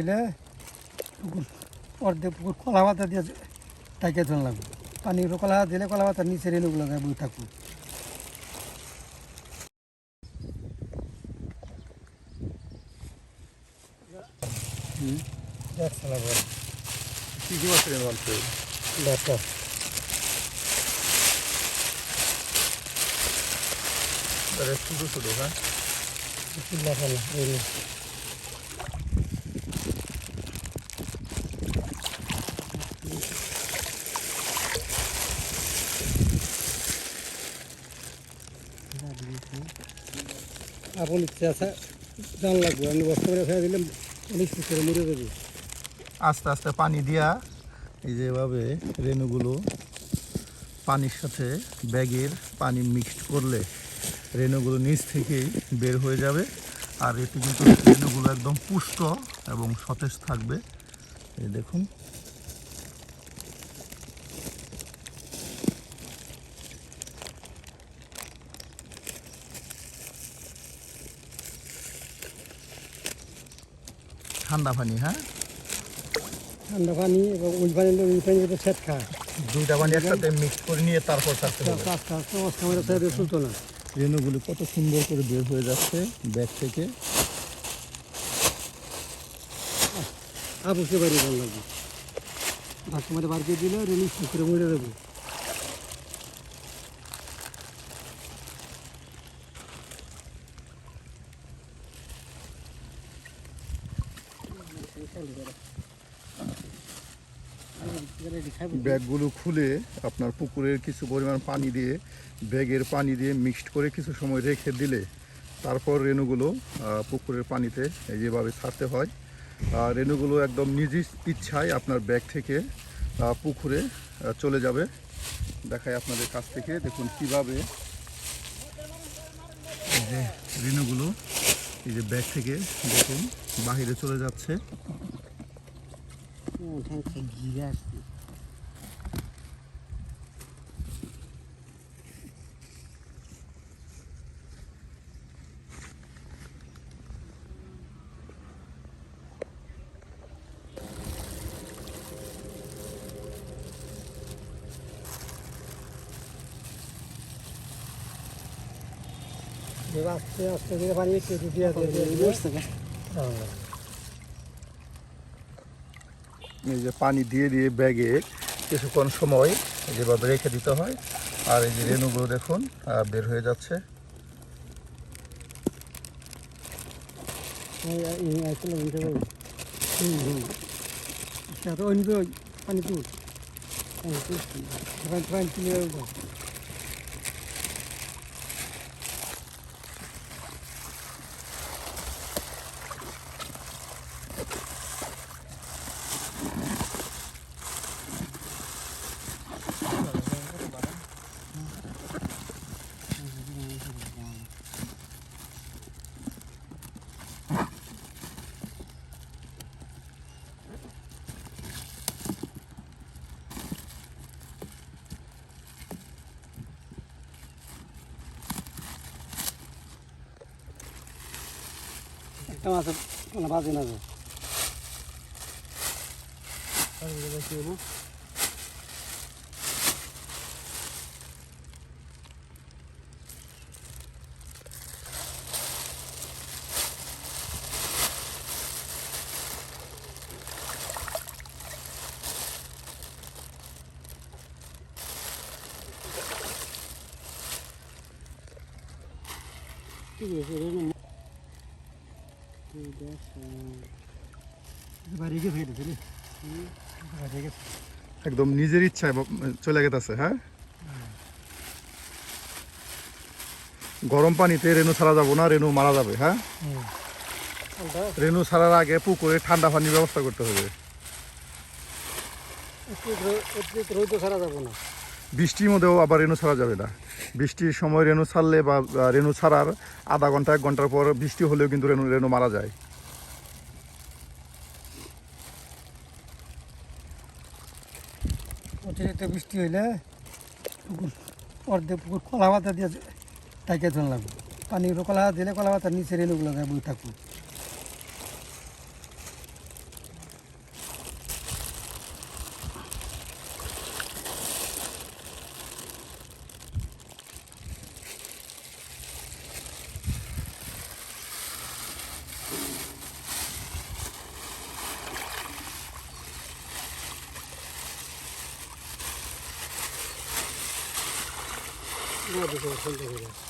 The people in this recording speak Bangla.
দিলে পুকুর অর্ধেক পুকুর কলা পাতা দিয়ে টাইকে ধরে লাগবে পানি কলা দিলে কলা পাতার নিচে রেণুগুলো যায় বই না কি কি মাছ এখানে বানতে ছোটো ছোটো হ্যাঁ চিল্লা ফেলা রেণু আপন ইচ্ছে আছে আমি বস্তা করে ফেলে অনেক করে মরে যাবে। আস্তে আস্তে পানি দিয়া এই যে এভাবে রেণুগুলো পানির সাথে ব্যাগের পানি মিক্সড করলে রেণুগুলো নিচ থেকেই বের হয়ে যাবে। আর এতে কিন্তু রেণুগুলো একদম পুষ্ট এবং সতেজ থাকবে। এই দেখুন ঠান্ডা পানি হ্যাঁ? ঠান্ডা পানি এবং ওই পানি ওই পানি সেট খা দুইটা পানি একসাথে মিক্স করে নিয়ে তারপর ছাড়তে হবে আস্তে আস্তে আমার সাইডে চলতো না। রেণুগুলো কত সুন্দর করে বের হয়ে যাচ্ছে ব্যাগ থেকে। আবুকে বাড়ি ভালো লাগবে ধাক্কা মারে বার করে দিলে রেলি করে মরে যাবে। ব্যাগগুলো খুলে আপনার পুকুরের কিছু পরিমাণ পানি দিয়ে ব্যাগের পানি দিয়ে মিক্সড করে কিছু সময় রেখে দিলে তারপর রেণুগুলো পুকুরের পানিতে এই যেভাবে ছাড়তে হয় আর রেণুগুলো একদম নিজ ইচ্ছায় আপনার ব্যাগ থেকে পুকুরে চলে যাবে। দেখায় আপনাদের কাছ থেকে দেখুন কীভাবে এই যে রেণুগুলো এই যে ব্যাগ থেকে দেখুন বাহিরে চলে যাচ্ছে। আস্তে পানি হ্যাঁ এই যে পানি দিয়ে দিয়ে ব্যাগে কিছুক্ষণ সময় যেভাবে রেখে দিতে হয় আর এই যে রেণুগুলো দেখুন বের হয়ে যাচ্ছে পানি একটা মাছ কোনো বাজে না যায় বাড়ি গিয়ে ফেলে দিলি বাড়ি গেছে একদম নিজের ইচ্ছায় চলে গেছে হ্যাঁ? গরম পানিতে রেনু ছাড়া যাব না রেনু মারা যাবে হ্যাঁ? রেনু ছাড়ার আগে পুকুরে ঠান্ডা পানির ব্যবস্থা করতে হবে। রোদ ছাড়া যাব না। বৃষ্টির মধ্যেও আবার রেণু ছাড়া যাবে না। বৃষ্টির সময় রেণু ছাড়লে বা রেণু ছাড়ার আধা ঘণ্টা, এক ঘণ্টার পর বৃষ্টি হলেও কিন্তু রেণু রেণু মারা যায়। অতিরিক্ত বৃষ্টি হইলে পুকুর, অর্ধেক পুকুর কলা পাতা দিয়ে টাইকে লাগবে পানি কলা দিলে কলা পাতার নিচে রেণুগুলো যায় বই থাকব হয়ে গেছে